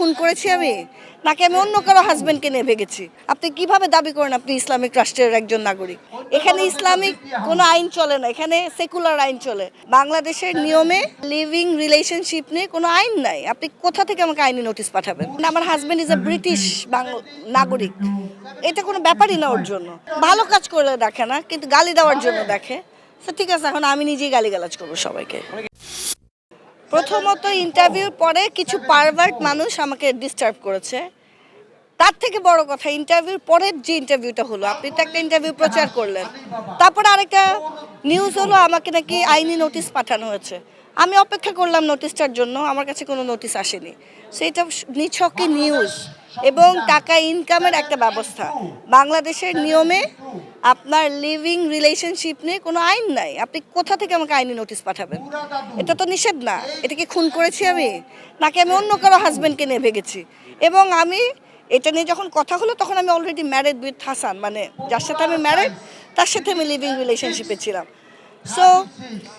খুন করেছি আমি? নাকি আমি অন্য কারও হাজবেন্ডকে নিয়ে ভেগেছি? আপনি কীভাবে দাবি করেন আপনি ইসলামিক রাষ্ট্রের একজন নাগরিক? এখানে ইসলামিক কোনো আইন চলে না, এখানে সেকুলার আইন চলে। বাংলাদেশের নিয়মে লিভিং রিলেশনশিপ নিয়ে কোনো আইন নাই। আপনি কোথা থেকে আমাকে আইনি নোটিশ পাঠাবেন? আমার হাজবেন্ড ইজ এ ব্রিটিশ নাগরিক। এটা কোনো ব্যাপারই না ওর জন্য। ভালো কাজ করলে দেখে না, কিন্তু গালি দেওয়ার জন্য দেখে। ঠিক আছে, এখন আমি নিজেই গালিগালাজ করব সবাইকে। প্রথমত ইন্টারভিউর পরে কিছু পারভার্ট মানুষ আমাকে ডিস্টার্ব করেছে। তার থেকে বড় কথা ইন্টারভিউর পরের যে ইন্টারভিউটা হলো, আপনি তো একটা ইন্টারভিউ প্রচার করলেন। তারপরে আরেকটা নিউজ হলো, আমাকে নাকি আইনি নোটিশ পাঠানো হয়েছে। আমি অপেক্ষা করলাম নোটিশটার জন্য, আমার কাছে কোনো নোটিশ আসেনি। সেটা নিছকই নিউজ এবং টাকা ইনকামের একটা ব্যবস্থা। বাংলাদেশের নিয়মে আপনার লিভিং রিলেশনশিপ নিয়ে কোনো আইন নাই। আপনি কোথা থেকে আমাকে আইনি নোটিশ পাঠাবেন? এটা তো নিষেধ না। এটা কি খুন করেছি আমি? নাকি আমি অন্য কারও হাজব্যান্ডকে নিয়ে ভেগেছি? এবং আমি এটা নিয়ে যখন কথা হলো, তখন আমি অলরেডি ম্যারেড উইথ হাসান মানে যার সাথে আমি ম্যারেড তার সাথে আমি লিভিং রিলেশনশিপে ছিলাম। সো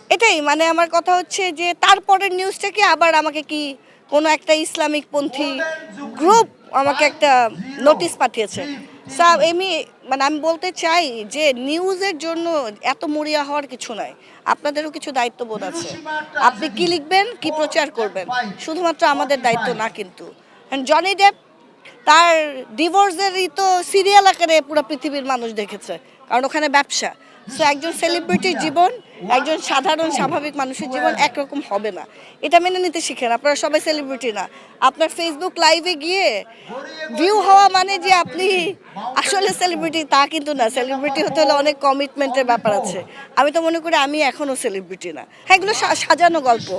এটাই মানে আমার কথা হচ্ছে যে তারপরের নিউজটাকে আবার আমাকে কি কোনো একটা ইসলামিক পন্থী গ্রুপ আমাকে একটা নোটিশ পাঠিয়েছে? সা, এমনি মানে আমি বলতে চাই যে নিউজের জন্য এত মরিয়া হওয়ার কিছু নাই। আপনাদেরও কিছু দায়িত্ববোধ আছে। আপনি কি লিখবেন, কি প্রচার করবেন? শুধুমাত্র আমাদের দায়িত্ব না কিন্তু। জনি ডেপ তার ডিভোর্সেরই তো সিরিয়াল আকারে পুরো পৃথিবীর মানুষ দেখেছে। কারণ ওখানে ব্যবসা। সো একজন সেলিব্রিটির জীবন একজন সাধারণ স্বাভাবিক মানুষের জীবন একরকম হবে না। এটা মেনে নিতে শিখেন আপনারা সবাই সেলিব্রিটি না। আপনার ফেসবুক লাইভে গিয়ে ভিউ হওয়া মানে যে আপনি আসলে সেলিব্রিটি তা কিন্তু না। সেলিব্রিটি হতে হলে অনেক কমিটমেন্টের ব্যাপার আছে। আমি তো মনে করি আমি এখনও সেলিব্রিটি না। হ্যাঁ এগুলো সাজানো গল্প।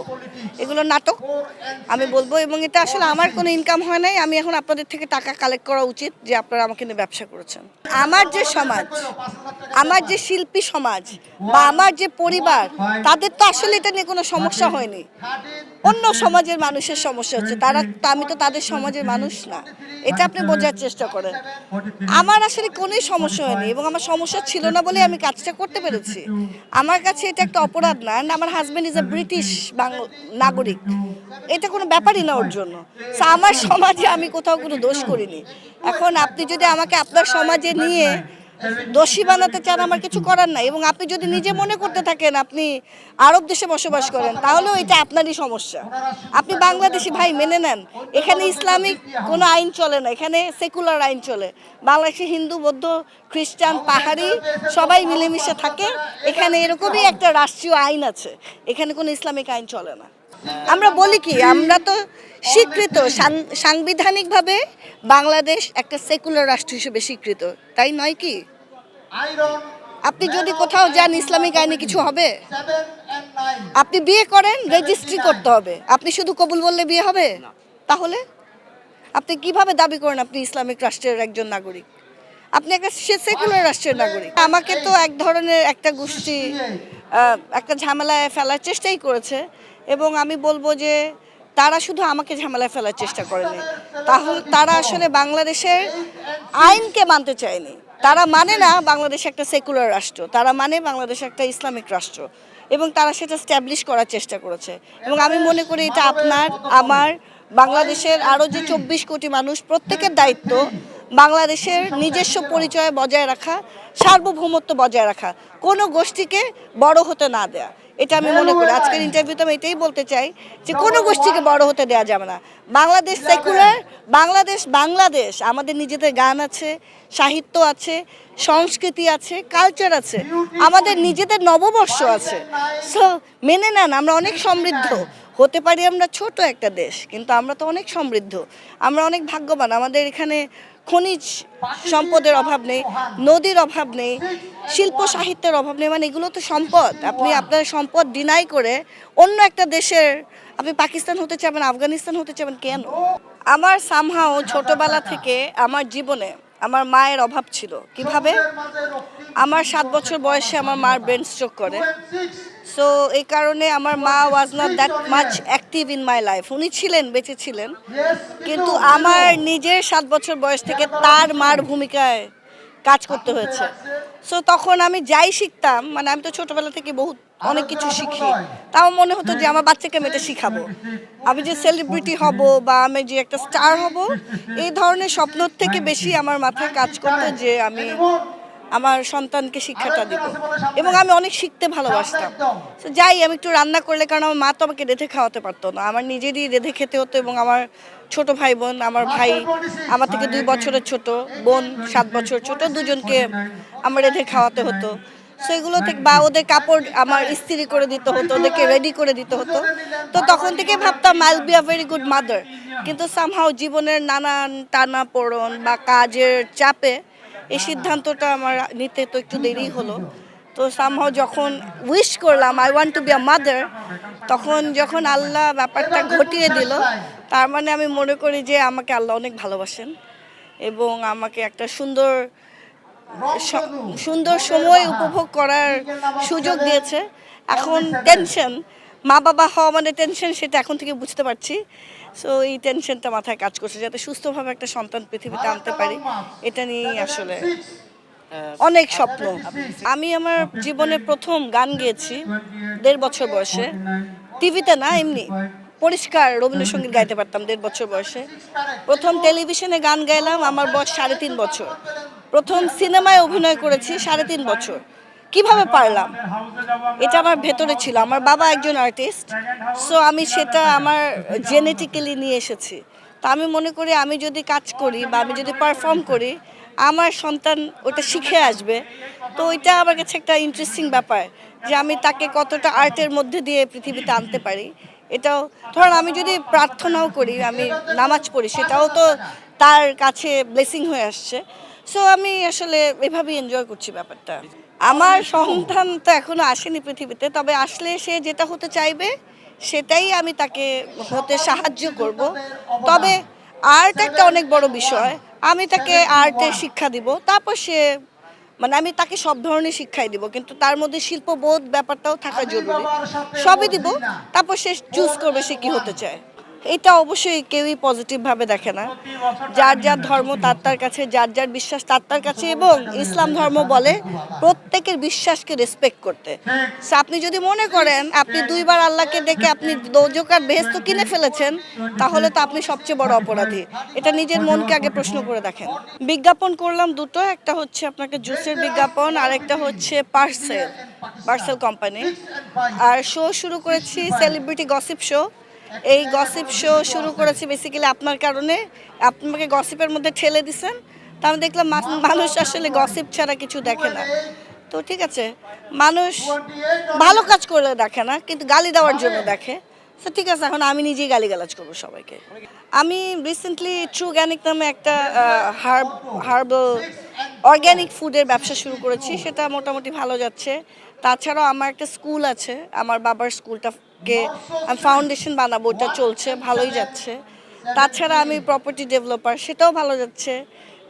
এগুলো নাটক আমি বলব এবং এটা আসলে আমার কোনো ইনকাম হয় নাই। আমি এখন আপনাদের থেকে টাকা কালেক্ট করা উচিত যে আপনারা আমাকে নিয়ে ব্যবসা করেছেন। আমার যে সমাজ আমার যে শিল্পী সমাজ বা আমার যে পরিবার তাদের তো আসলে এটা নিয়ে কোনো সমস্যা হয়নি। অন্য সমাজের মানুষের সমস্যা হচ্ছে। তারা আমি তো তাদের সমাজের মানুষ না। এটা আপনি বোঝার চেষ্টা করেন। আমার আসলে কোনোই সমস্যা হয়নি এবং আমার সমস্যা ছিল না বলে আমি কাজটা করতে পেরেছি। আমার কাছে এটা একটা অপরাধ না আমার হাজব্যান্ড ইজ এ ব্রিটিশ নাগরিক। এটা কোনো ব্যাপারই না ওর জন্য। আমার সমাজে আমি কোথাও কোনো দোষ করিনি। এখন আপনি যদি আমাকে আপনার সমাজে নিয়ে দোষী বানাতে চান, আমার কিছু করার নাই। এবং আপনি যদি নিজে মনে করতে থাকেন, আপনি আরব দেশে বসবাস করেন, তাহলেও এটা আপনারই সমস্যা। আপনি বাংলাদেশি ভাই, মেনে নেন। এখানে ইসলামিক কোনো আইন চলে না, এখানে সেকুলার আইন চলে। বাংলাদেশে হিন্দু, বৌদ্ধ, খ্রিস্টান, পাহাড়ি, সবাই মিলেমিশে থাকে। এখানে এরকমই একটা রাষ্ট্রীয় আইন আছে, এখানে কোনো ইসলামিক আইন চলে না। আমরা বলি কি, আমরা তো স্বীকৃত সাংবিধানিকভাবে বাংলাদেশ একটা সেকুলার রাষ্ট্র হিসেবে স্বীকৃত, তাই নয় কি? আপনি যদি কোথাও যান ইসলামিক আইনে কিছু হবে? আপনি বিয়ে করেন রেজিস্ট্রি করতে হবে। আপনি শুধু কবুল বললে বিয়ে হবে? তাহলে? আপনি কীভাবে দাবি করেন আপনি ইসলামিক রাষ্ট্রের একজন নাগরিক? আপনি একটা সেকুলার রাষ্ট্রের নাগরিক। আমাকে তো এক ধরনের একটা গোষ্ঠী একটা ঝামেলায় ফেলার চেষ্টাই করেছে এবং আমি বলব যে তারা শুধু আমাকে ঝামেলায় ফেলার চেষ্টা করেনি। তাহলে তারা আসলে বাংলাদেশের আইনকে মানতে চায়নি। তারা মানে না বাংলাদেশ একটা সেকুলার রাষ্ট্র, তারা মানে বাংলাদেশ একটা ইসলামিক রাষ্ট্র এবং তারা সেটা স্ট্যাবলিশ করার চেষ্টা করেছে। এবং আমি মনে করি এটা আপনার, আমার, বাংলাদেশের আরও যে চব্বিশ কোটি মানুষ, প্রত্যেকের দায়িত্ব বাংলাদেশের নিজস্ব পরিচয় বজায় রাখা, সার্বভৌমত্ব বজায় রাখা, কোনো গোষ্ঠীকে বড় হতে না দেয়া। এটা আমি মনে করি। আজকের ইন্টারভিউতে আমি এটাই বলতে চাই যে কোনো গোষ্ঠীকে বড় হতে দেওয়া যাবে না। বাংলাদেশ সেকুলার বাংলাদেশ বাংলাদেশ আমাদের নিজেদের গান আছে সাহিত্য আছে সংস্কৃতি আছে কালচার আছে আমাদের নিজেদের নববর্ষ আছে। সো মেনে নেন আমরা অনেক সমৃদ্ধ। হতে পারি আমরা ছোট একটা দেশ, কিন্তু আমরা তো অনেক সমৃদ্ধ। আমরা অনেক ভাগ্যবান, আমাদের এখানে খনিজ সম্পদের অভাব নেই, নদীর অভাব নেই, শিল্প সাহিত্যের অভাব নেই মানে এগুলো তো সম্পদ। আপনি আপনার সম্পদ ডিনাই করে অন্য একটা দেশের, আপনি পাকিস্তান হতে চাবেন আফগানিস্তান হতে চাবেন কেন? আমার সামহাও ছোটবেলা থেকে, আমার জীবনে আমার মায়ের অভাব ছিল। কীভাবে? আমার সাত বছর বয়সে আমার মার ব্রেন স্ট্রোক করে। সো এই কারণে আমার মা was not that much active in my life উনি ছিলেন, বেঁচে ছিলেন। কিন্তু আমার নিজের সাত বছর বয়স থেকে তার মার ভূমিকায় কাজ করতে হয়েছে। সো তখন আমি যাই শিখতাম মানে আমি তো ছোটবেলা থেকে বহুত, অনেক কিছু শিখি। তাও মনে হতো যে আমার বাচ্চাকে আমি এটা শিখাবো। আমি যে সেলিব্রিটি হব বা আমি যে একটা স্টার হব, এই ধরনের স্বপ্নর থেকে বেশি আমার মাথায় কাজ করতো যে আমি আমার সন্তানকে শিক্ষাটা দিব। এবং আমি অনেক শিখতে ভালোবাসতাম। তো যাই আমি একটু রান্না করলে কারণ আমার মা তো আমাকে রেঁধে খাওয়াতে পারতো না। আমার নিজেরই রেঁধে খেতে হতো এবং আমার ছোট ভাই বোন আমার ভাই আমার থেকে দুই বছরের ছোট বোন সাত বছর ছোট দুজনকে আমার রেঁধে খাওয়াতে হতো। সো এগুলো থেকে বা ওদের কাপড় আমার ইস্ত্রি করে দিতে হতো ওদেরকে রেডি করে দিতে হতো। তো তখন থেকে ভাবতাম I'll be a very good mother কিন্তু সামহাও জীবনের নানান টানা পোড়ন বা কাজের চাপে এই সিদ্ধান্তটা আমার নিতে তো একটু দেরি হলো। তো সামহাও যখন উইশ করলাম I want to be a mother তখন যখন আল্লাহ ব্যাপারটা ঘটিয়ে দিল, তার মানে আমি মনে করি যে আমাকে আল্লাহ অনেক ভালোবাসেন এবং আমাকে একটা সুন্দর সুন্দর সময় উপভোগ করার সুযোগ দিয়েছে। এখন টেনশন মা বাবা হওয়া মানে টেনশন সেটা এখন থেকে বুঝতে পারছি। সো এই টেনশনটা মাথায় কাজ করছে যাতে সুস্থভাবে একটা সন্তান পৃথিবীতে আনতে পারি। এটা নিয়েই আসলে অনেক স্বপ্ন। আমি আমার জীবনে প্রথম গান গেয়েছি দেড় বছর বয়সে। টিভিতে না, এমনি। পরিষ্কার রবীন্দ্রসঙ্গীত গাইতে পারতাম দেড় বছর বয়সে। প্রথম টেলিভিশনে গান গাইলাম আমার বয়স সাড়ে তিন বছর। প্রথম সিনেমায় অভিনয় করেছি সাড়ে তিন বছর। কীভাবে পারলাম? এটা আমার ভেতরে ছিল। আমার বাবা একজন আর্টিস্ট সো আমি সেটা আমার জেনেটিক্যালি নিয়ে এসেছি। তা আমি মনে করি আমি যদি কাজ করি বা আমি যদি পারফর্ম করি, আমার সন্তান ওটা শিখে আসবে। তো ওইটা আমার কাছে একটা ইন্টারেস্টিং ব্যাপার যে আমি তাকে কতটা আর্টের মধ্যে দিয়ে পৃথিবীতে আনতে পারি। এটাও, ধরুন আমি যদি প্রার্থনাও করি, আমি নামাজ পড়ি, সেটাও তো তার কাছে ব্লেসিং হয়ে আসছে। সো আমি আসলে এভাবেই এনজয় করছি ব্যাপারটা। আমার সন্তান তো এখনও আসেনি পৃথিবীতে, তবে আসলে সে যেটা হতে চাইবে, সেটাই আমি তাকে হতে সাহায্য করব। তবে আর্ট একটা অনেক বড় বিষয়। আমি তাকে আর্টে শিক্ষা দিব, তারপর সে মানে আমি তাকে সব ধরনের শিক্ষাই দিব, কিন্তু তার মধ্যে শিল্পবোধ ব্যাপারটাও থাকা জরুরি। সবই দিব, তারপর সে চুজ করবে সে কি হতে চায়। এটা অবশ্যই কেউই পজিটিভ ভাবে দেখে না। যার যার ধর্ম তার তার কাছে, যার যার বিশ্বাস তার তার কাছে এবং ইসলাম ধর্ম বলে প্রত্যেকের বিশ্বাসকে রেসপেক্ট করতে। আপনি যদি মনে করেন, আপনি দুইবার আল্লাহকে দেখে আপনি দোজকার বেহেস্ত কিনে ফেলেছেন, তাহলে তো আপনি সবচেয়ে বড় অপরাধী। এটা নিজের মনকে আগে প্রশ্ন করে দেখেন। বিজ্ঞাপন করলাম দুটো, একটা হচ্ছে আপনাকে জুসের বিজ্ঞাপন আর একটা হচ্ছে পার্সেল পার্সেল কোম্পানি। আর শো শুরু করেছি সেলিব্রিটি গসিপ শো এই গসিপ শো শুরু করেছি বেসিক্যালি আপনার কারণে। আপনাকে গসিপের মধ্যে ঠেলে দিছেন। তা আমি দেখলাম মানুষ আসলে গসিপ ছাড়া কিছু দেখে না। তো ঠিক আছে, মানুষ ভালো কাজ করে দেখে না, কিন্তু গালি দেওয়ার জন্য দেখে। তো ঠিক আছে, এখন আমি নিজেই গালিগালাজ করব সবাইকে। আমি রিসেন্টলি ট্রু গ্যানিক নামে একটা হার্ব হার্বাল অর্গ্যানিক ফুডের ব্যবসা শুরু করেছি। সেটা মোটামুটি ভালো যাচ্ছে। তাছাড়াও আমার একটা স্কুল আছে। আমার বাবার স্কুলটাকে আমি ফাউন্ডেশন বানাবো ওটা চলছে, ভালোই যাচ্ছে। তাছাড়া আমি প্রপার্টি ডেভেলপার সেটাও ভালো যাচ্ছে।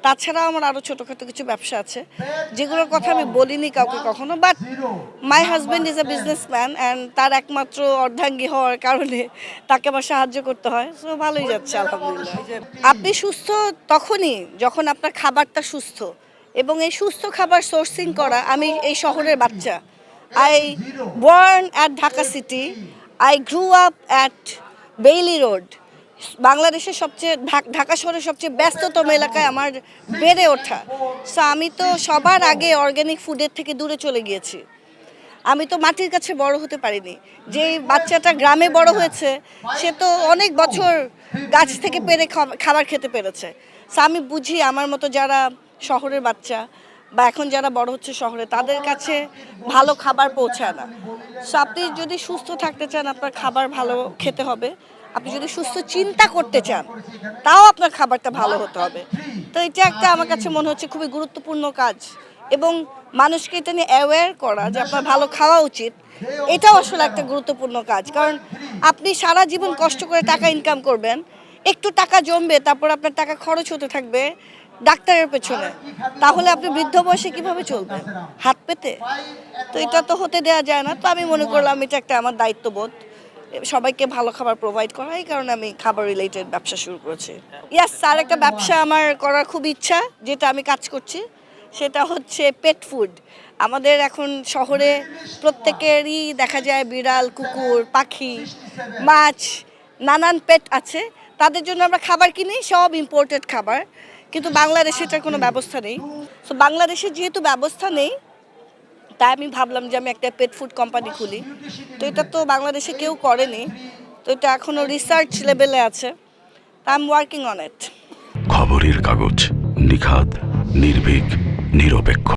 তাছাড়াও আমার আরও ছোটোখাটো কিছু ব্যবসা আছে। যেগুলোর কথা আমি বলিনি কাউকে কখনো but my husband is a businessman and তার একমাত্র অর্ধাঙ্গী হওয়ার কারণে তাকে আমার সাহায্য করতে হয়। সো ভালোই যাচ্ছে, আলহামদুলিল্লাহ। আপনি সুস্থ তখনই যখন আপনার খাবারটা সুস্থ এবং এই সুস্থ খাবার সোর্সিং করা, আমি এই শহরের বাচ্চা। I born at Dhaka city I grew up at Bailey road বাংলাদেশের সবচেয়ে, ঢাক- শহরের সবচেয়ে ব্যস্ততম এলাকায় আমার বেড়ে ওঠা। সো আমি তো সবার আগে অর্গ্যানিক ফুডের থেকে দূরে চলে গিয়েছি। আমি তো মাটির কাছে বড় হতে পারিনি। যে বাচ্চাটা গ্রামে বড় হয়েছে, সে তো অনেক বছর গাছ থেকে পেরে খাব- খাবার খেতে পেরেছে। সো আমি বুঝি আমার মতো যারা শহরের বাচ্চা বা এখন যারা বড় হচ্ছে শহরে, তাদের কাছে ভালো খাবার পৌঁছায় না। সো আপনি যদি সুস্থ থাকতে চান, আপনার খাবার ভালো খেতে হবে। আপনি যদি সুস্থ চিন্তা করতে চান, তাও আপনার খাবারটা ভালো হতে হবে। তো এটা একটা আমার কাছে মনে হচ্ছে খুবই গুরুত্বপূর্ণ কাজ এবং মানুষকে এটা নিয়ে অ্যাওয়্যার করা যে আপনার ভালো খাওয়া উচিত, এটাও আসলে একটা গুরুত্বপূর্ণ কাজ। কারণ আপনি সারা জীবন কষ্ট করে টাকা ইনকাম করবেন, একটু টাকা জমবে, তারপর আপনার টাকা খরচ হতে থাকবে ডাক্তারের পেছনে। তাহলে আপনি বৃদ্ধ বয়সে কীভাবে চলবেন? হাত পেতে? তো এটা তো হতে দেওয়া যায় না। তো আমি মনে করলাম এটা একটা আমার দায়িত্ববোধ। সবাইকে ভালো খাবার প্রোভাইড করা, এই কারণে আমি খাবার রিলেটেড ব্যবসা শুরু করেছি। ইয়াস স্যার একটা ব্যবসা আমার করার খুব ইচ্ছা, যেটা আমি কাজ করছি, সেটা হচ্ছে পেট ফুড আমাদের এখন শহরে প্রত্যেকেরই দেখা যায় বিড়াল, কুকুর, পাখি, মাছ, নানান পেট আছে। তাদের জন্য আমরা খাবার কিনি, সব ইম্পোর্টেড খাবার। কিন্তু বাংলাদেশে এটার কোনো ব্যবস্থা নেই। তো বাংলাদেশে যেহেতু ব্যবস্থা নেই, তাই আমি ভাবলাম যে আমি একটা পেট ফুড কোম্পানি খুলি। তো এটা তো বাংলাদেশে কেউ করেনি। তো এটা এখনও রিসার্চ লেভেলে আছে। I am working on it খবরের কাগজ নিখাদ, নির্ভীক, নিরপেক্ষ।